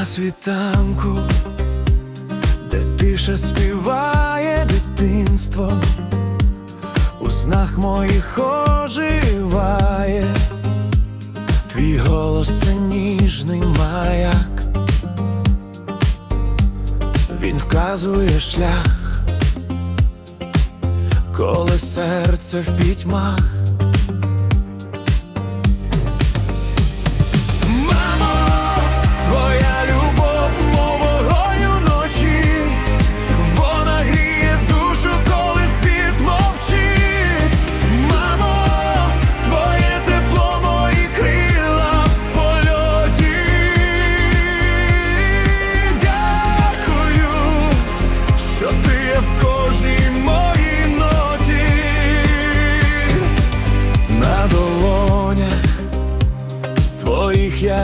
на світанку, де тиша співає дитинство, у снах моїх оживає, твій голос це ніжний маяк, він вказує шлях, коли серце в пітьмах.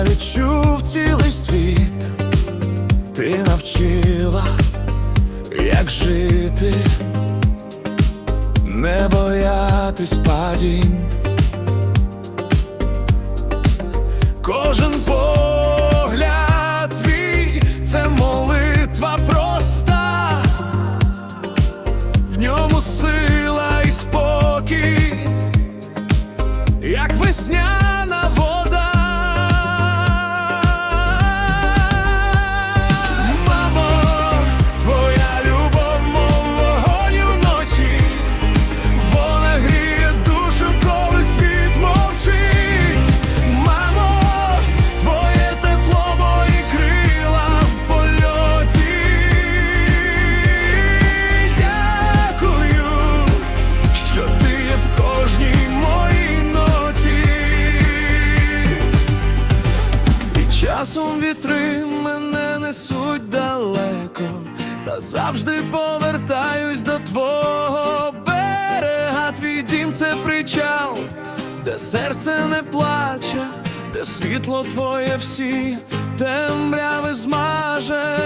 Відчув цілий світ, ти навчила, як жити, не боятись падінь. Кожен погляд це молитва проста, в ньому сила і спокій. Як весняна часом вітри мене несуть далеко, та завжди повертаюсь до твого берега. Твій дім це причал, де серце не плаче, де світло твоє всі темряви змаже.